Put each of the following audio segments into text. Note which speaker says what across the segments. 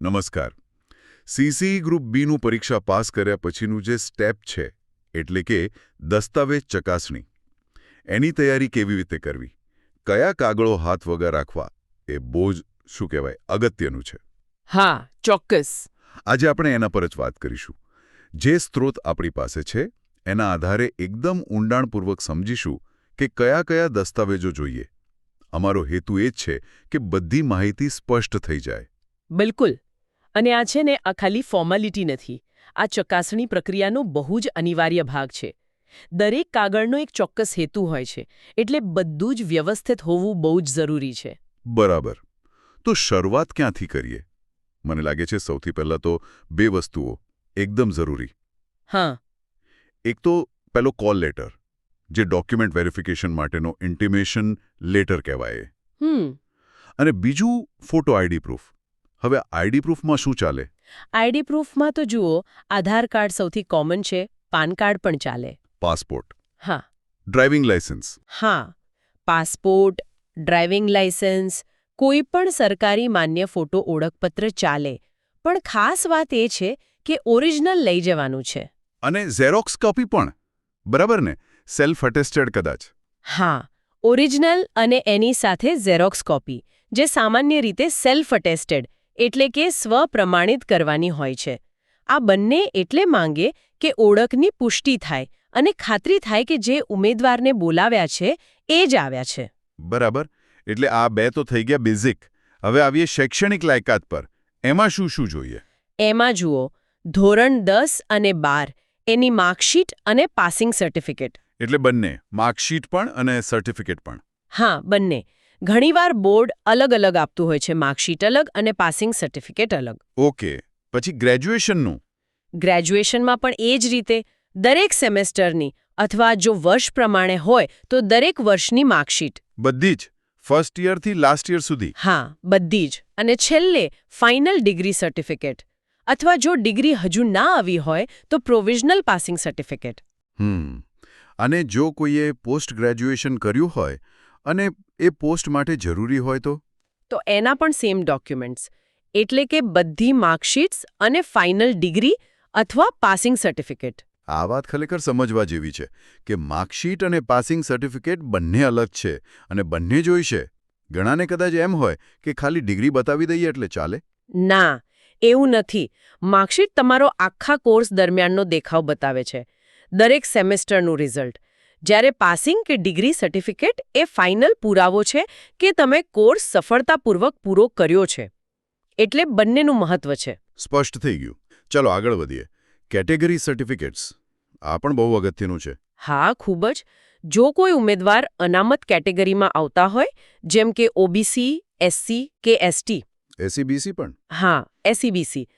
Speaker 1: નમસ્કાર. CCE group બીનું પરીક્ષા pass કર્યા પછીનું જે સ્ટેપ છે એટલે કે દસ્તાવેજ ચકાસણી એની તૈયારી કેવી રીતે કરવી કયા કાગળો હાથ વગર રાખવા એ બહુ જ શું કહેવાય અગત્યનું છે.
Speaker 2: હા ચોક્કસ.
Speaker 1: આજે આપણે એના પર જ વાત કરીશું. જે સ્ત્રોત આપણી પાસે છે એના આધારે એકદમ ઊંડાણપૂર્વક સમજીશું કે કયા કયા દસ્તાવેજો જોઈએ. અમારો હેતુ એ જ છે કે બધી માહિતી સ્પષ્ટ થઈ જાય.
Speaker 2: બિલકુલ. અને આ છે ને આ ખાલી ફોર્માલિટી નથી. આ ચકાસણી પ્રક્રિયાનો બહુ જ અનિવાર્ય ભાગ છે. દરેક કાગળનો એક ચોક્કસ હેતુ હોય છે એટલે બધું જ વ્યવસ્થિત હોવું બહુ જ જરૂરી છે.
Speaker 1: બરાબર. તો શરૂઆત ક્યાંથી કરીએ? મને લાગે છે સૌથી પહેલાં તો બે વસ્તુઓ એકદમ જરૂરી.
Speaker 2: હા.
Speaker 1: એક તો પેલો કોલ લેટર જે ડોક્યુમેન્ટ વેરિફિકેશન માટેનો ઇન્ટિમેશન લેટર કહેવાય
Speaker 2: હમ.
Speaker 1: અને બીજું ફોટો આઈડી પ્રૂફ. હવે આઈડી પ્રૂફમાં શું ચાલે?
Speaker 2: આઈડી પ્રૂફમાં તો જુઓ આધાર કાર્ડ સૌથી કોમન છે પાન કાર્ડ પણ ચાલે.
Speaker 1: પાસપોર્ટ.
Speaker 2: હા.
Speaker 1: ડ્રાઇવિંગ લાયસન્સ
Speaker 2: હા. પાસપોર્ટ ડ્રાઇવિંગ લાયસન્સ કોઈ પણ સરકારી માન્ય ફોટો ઓળખપત્ર ચાલે. પણ ખાસ વાત એ છે કે ઓરિજિનલ લઈ જવાનું છે.
Speaker 1: અને ઝેરોક્સ કોપી પણ. બરાબર ને? સેલ્ફ અટેસ્ટેડ કદાચ.
Speaker 2: હા. ઓરિજિનલ અને એની સાથે ઝેરોક્સ કોપી જે સામાન્ય રીતે સેલ્ફ અટેસ્ટેડ એટલે કે સ્વપ્રમાણિત કરવાની હોય છે. આ બંને એટલે માંગે કે ઓળખની પુષ્ટિ થાય અને ખાતરી થાય કે જે ઉમેદવારને બોલાવ્યા છે એ જ આવ્યા છે.
Speaker 1: બરાબર. એટલે આ બે તો થઈ ગયા બેઝિક. હવે આવીએ શૈક્ષણિક લાયકાત પર. એમાં શું શું જોઈએ?
Speaker 2: એમાં જુઓ ધોરણ દસ અને બાર એની માર્કશીટ અને પાસિંગ સર્ટિફિકેટ.
Speaker 1: એટલે બંને માર્કશીટ પણ અને સર્ટિફિકેટ પણ.
Speaker 2: હા બંને. ઘણીવાર બોર્ડ અલગ અલગ આપતું હોય છે માર્કશીટ અલગ અને પાસિંગ સર્ટિફિકેટ અલગ.
Speaker 1: ઓકે પછી ગ્રેજ્યુએશનનું?
Speaker 2: ગ્રેજ્યુએશનમાં પણ એ જ રીતે દરેક સેમેસ્ટરની અથવા જો વર્ષ પ્રમાણે હોય તો દરેક વર્ષની માર્કશીટ.
Speaker 1: બધી જ? ફર્સ્ટ યરથી લાસ્ટ યર સુધી?
Speaker 2: હા બધી જ. અને છેલ્લે ફાઇનલ ડિગ્રી સર્ટિફિકેટ. અથવા જો ડિગ્રી હજુ ના આવી હોય તો પ્રોવિઝનલ પાસિંગ સર્ટિફિકેટ.
Speaker 1: હમ. અને જો કોઈએ પોસ્ટ ગ્રેજ્યુએશન કર્યું હોય અને એ પોસ્ટ માટે જરૂરી હોય તો?
Speaker 2: તો એના પણ સેમ ડોક્યુમેન્ટ્સ એટલે કે બધી માર્કશીટ્સ અને ફાઇનલ ડિગ્રી અથવા પાસિંગ સર્ટિફિકેટ
Speaker 1: આ વાત ખરેખર સમજવા જેવી છે કે માર્કશીટ અને પાસિંગ સર્ટિફિકેટ બંને અલગ છે અને બંને જોઈશે. ઘણાને કદાચ એમ હોય કે ખાલી ડિગ્રી બતાવી દઈએ એટલે ચાલે?
Speaker 2: ના એવું નથી. માર્કશીટ તમારો આખા કોર્સ દરમિયાનનો દેખાવ બતાવે છે. દરેક સેમેસ્ટરનું રિઝલ્ટ જ્યારે પાસિંગ કે ડિગ્રી સર્ટિફિકેટ એ ફાઇનલ પુરાવો છે કે તમે કોર્સ સફળતાપૂર્વક પૂરો કર્યો છે. એટલે બંનેનું મહત્વ છે.
Speaker 1: સ્પષ્ટ થઈ ગયું. ચલો આગળ વધીએ. Category certificates. આ પણ બહુ અગત્યનું છે.
Speaker 2: હા ખૂબ જ. જો કોઈ ઉમેદવાર અનામત કેટેગરીમાં આવતા હોય જેમ કે ઓબીસી એસસી કે એસટી.
Speaker 1: એસીબીસી પણ?
Speaker 2: હા એસીબીસી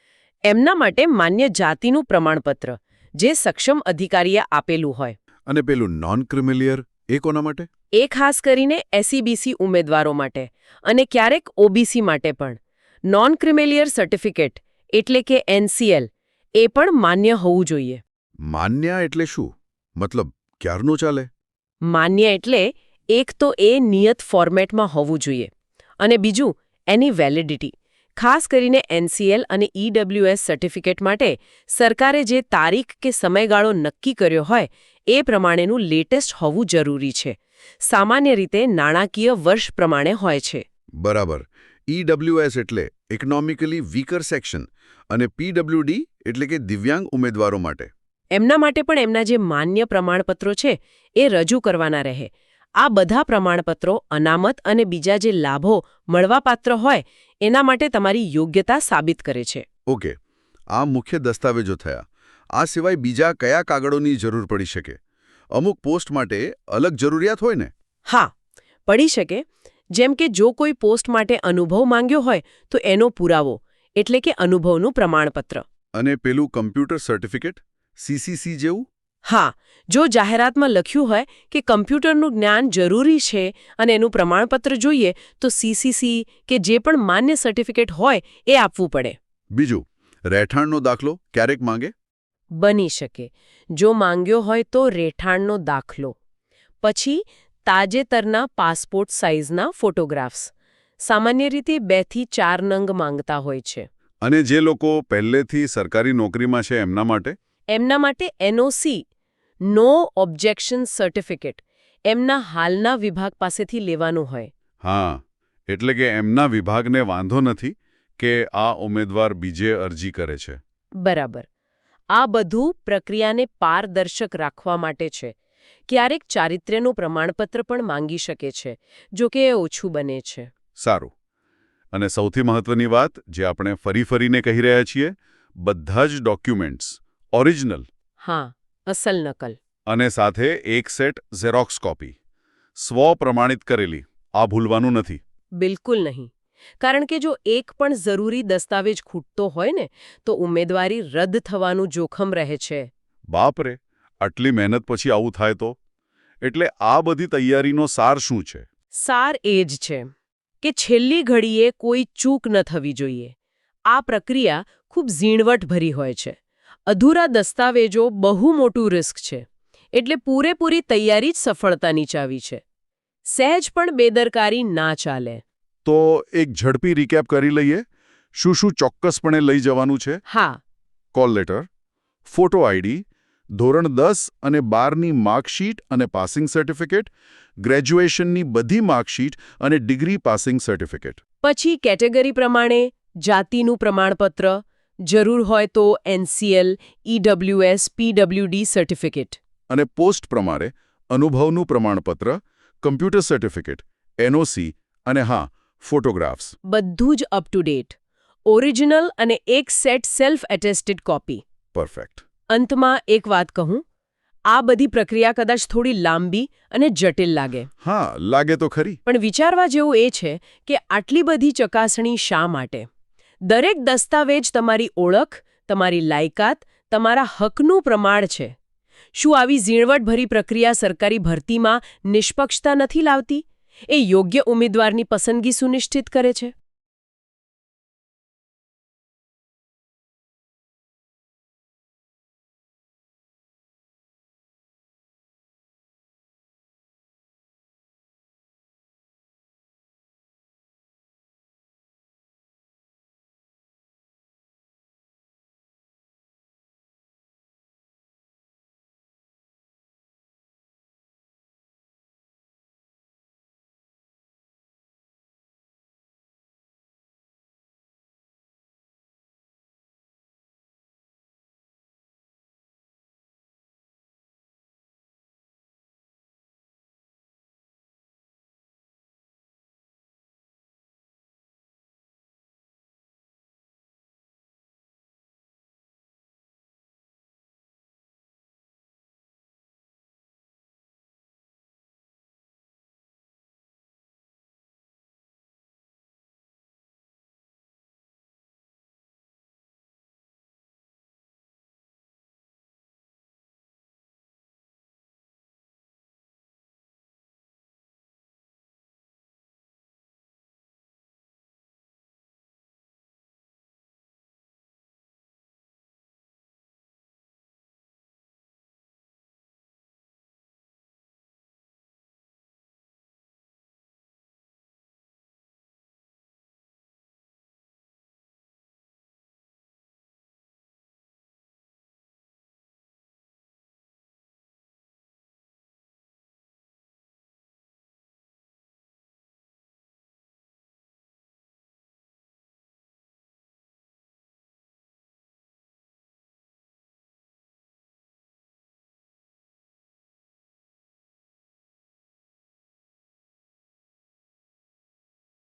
Speaker 2: એમના માટે માન્ય જાતિનું પ્રમાણપત્ર જે સક્ષમ અધિકારીએ આપેલું હોય.
Speaker 1: અને પેલું નોન ક્રિમિલિયર એ કોના માટે?
Speaker 2: એ ખાસ કરીને એસસીબીસી ઉમેદવારો માટે અને ક્યારેક ઓબીસી માટે પણ. નોન ક્રિમિલિયર સર્ટિફિકેટ એટલે કે એનસીએલ એ પણ માન્ય હોવું જોઈએ.
Speaker 1: માન્ય એટલે શું? મતલબ ક્યારનું ચાલે?
Speaker 2: માન્ય એટલે એક તો એ નિયત ફોર્મેટમાં હોવું જોઈએ અને બીજું એની વેલિડિટી ખાસ કરીને એનસીએલ અને ઈડબ્લ્યુએસ સર્ટિફિકેટ માટે સરકારે જે તારીખ કે સમયગાળો નક્કી કર્યો હોય એ પ્રમાણેનું લેટેસ્ટ હોવું જરૂરી છે. સામાન્ય રીતે નાણાકીય વર્ષ પ્રમાણે હોય છે.
Speaker 1: બરાબર. ઈડબ્લ્યુએસ એટલે ઇકોનોમિકલી વીકર સેક્શન અને પીડબ્લ્યુડી એટલે કે દિવ્યાંગ ઉમેદવારો માટે.
Speaker 2: એમના માટે પણ એમના જે માન્ય પ્રમાણપત્રો છે એ રજૂ કરવાના રહે. આ બધા પ્રમાણપત્રો અનામત અને બીજા જે લાભો મળવાપાત્ર હોય એના માટે તમારી યોગ્યતા સાબિત કરે છે.
Speaker 1: ઓકે. આ મુખ્ય દસ્તાવેજો થયા. આ સિવાય બીજા કયા કાગળોની જરૂર પડી શકે? અમુક પોસ્ટ માટે અલગ જરૂરિયાત હોય ને?
Speaker 2: હા પડી શકે. જેમ કે જો કોઈ પોસ્ટ માટે અનુભવ માંગ્યો હોય તો એનો પુરાવો એટલે કે અનુભવનું પ્રમાણપત્ર.
Speaker 1: અને પેલું કમ્પ્યુટર સર્ટિફિકેટ? સીસીસી જેવું?
Speaker 2: હા જો જાહેરાતમાં લખ્યું હોય કે કમ્પ્યુટરનું જ્ઞાન જરૂરી છે અને એનું પ્રમાણપત્ર જોઈએ તો સીસીસી કે જે પણ માન્ય સર્ટિફિકેટ હોય એ આપવું પડે.
Speaker 1: બીજું રહેઠાણનો દાખલો ક્યારેક માંગે?
Speaker 2: બની શકે. જો માંગ્યો હોય તો રેઠાણનો દાખલો. પછી તાજેતરના પાસપોર્ટ સાઇઝના ફોટોગ્રાફ્સ. સામાન્ય રીતે બેથી ચાર નંગ માંગતા હોય છે.
Speaker 1: અને જે લોકો પહેલેથી સરકારી નોકરીમાં છે એમના માટે?
Speaker 2: એમના માટે એનઓસી નો ઓબ્જેક્શન સર્ટિફિકેટ એમના હાલના વિભાગ પાસેથી લેવાનું હોય.
Speaker 1: હા એટલે કે એમના વિભાગને વાંધો નથી કે આ ઉમેદવાર બીજે અરજી કરે છે.
Speaker 2: બરાબર. આ બધું પ્રક્રિયાને પારદર્શક રાખવા માટે છે. ક્યારેક ચારિત્ર્યનું પ્રમાણપત્ર પણ માંગી શકે છે જો કે એ ઓછું બને છે.
Speaker 1: સારું. અને સૌથી મહત્વની વાત જે આપણે ફરી ફરીને કહી રહ્યા છીએ બધા જ ડોક્યુમેન્ટ્સ ઓરિજિનલ.
Speaker 2: હા અસલ નકલ.
Speaker 1: અને સાથે એક સેટ ઝેરોક્સ કોપી સ્વ પ્રમાણિત કરેલી આ ભૂલવાનું નથી.
Speaker 2: બિલકુલ નહીં. કારણ કે જો એક પણ જરૂરી દસ્તાવેજ ખૂટતો હોય ને તો ઉમેદવારી રદ થવાનું જોખમ રહે છે.
Speaker 1: બાપરે આટલી મહેનત પછી આવું થાય તો? એટલે આ બધી તૈયારીનો સાર શું છે?
Speaker 2: સાર એ જ છે કે છેલ્લી ઘડીએ કોઈ ચૂક ન થવી જોઈએ. આ પ્રક્રિયા ખૂબ ઝીણવટભરી હોય છે. અધૂરા દસ્તાવેજો બહુ મોટું રિસ્ક છે. એટલે પૂરેપૂરી તૈયારી જ સફળતાની ચાવી છે. સહેજ પણ બેદરકારી ના ચાલે.
Speaker 1: તો એક ઝડપી રીકેપ કરી લઈએ. શું શું ચોક્કસપણે લઈ જવાનું છે?
Speaker 2: હા.
Speaker 1: કોલ લેટર ફોટો આઈડી ધોરણ દસ અને બારની માર્કશીટ અને પાસિંગ સર્ટિફિકેટ ગ્રેજ્યુએશનની બધી માર્કશીટ અને ડિગ્રી પાસિંગ સર્ટિફિકેટ
Speaker 2: પછી કેટેગરી પ્રમાણે જાતિનું પ્રમાણપત્ર જરૂર હોય તો એનસીએલ ઈડબ્લ્યુએસ પીડબ્લ્યુડી સર્ટિફિકેટ
Speaker 1: અને પોસ્ટ પ્રમાણે અનુભવનું પ્રમાણપત્ર કમ્પ્યુટર સર્ટિફિકેટ એનઓસી અને હા ફોટોગ્રાફ્સ.
Speaker 2: બધું જ અપ ટુ ડેટ ઓરિજિનલ અને એક set self attested copy
Speaker 1: perfect
Speaker 2: અંતમાં એક વાત કહું આ બધી પ્રક્રિયા કદાચ થોડી લાંબી અને જટિલ લાગે.
Speaker 1: હા લાગે તો ખરી.
Speaker 2: પણ વિચારવા જેવું એ છે કે આટલી બધી ચકાસણી શા માટે? દરેક દસ્તાવેજ તમારી ઓળખ તમારી લાયકાત તમારા હકનું પ્રમાણ છે. શું આવી ઝીણવટભરી પ્રક્રિયા સરકારી ભરતીમાં નિષ્પક્ષતા નથી લાવતી? એ યોગ્ય ઉમેદવારની પસંદગી સુનિશ્ચિત કરે છે.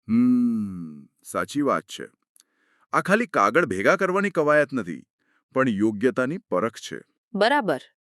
Speaker 1: હમ, સાચી વાત છે. આ ખાલી કાગળ ભેગા કરવાની કવાયત નથી, પણ યોગ્યતાની પરખ છે.
Speaker 2: બરાબર.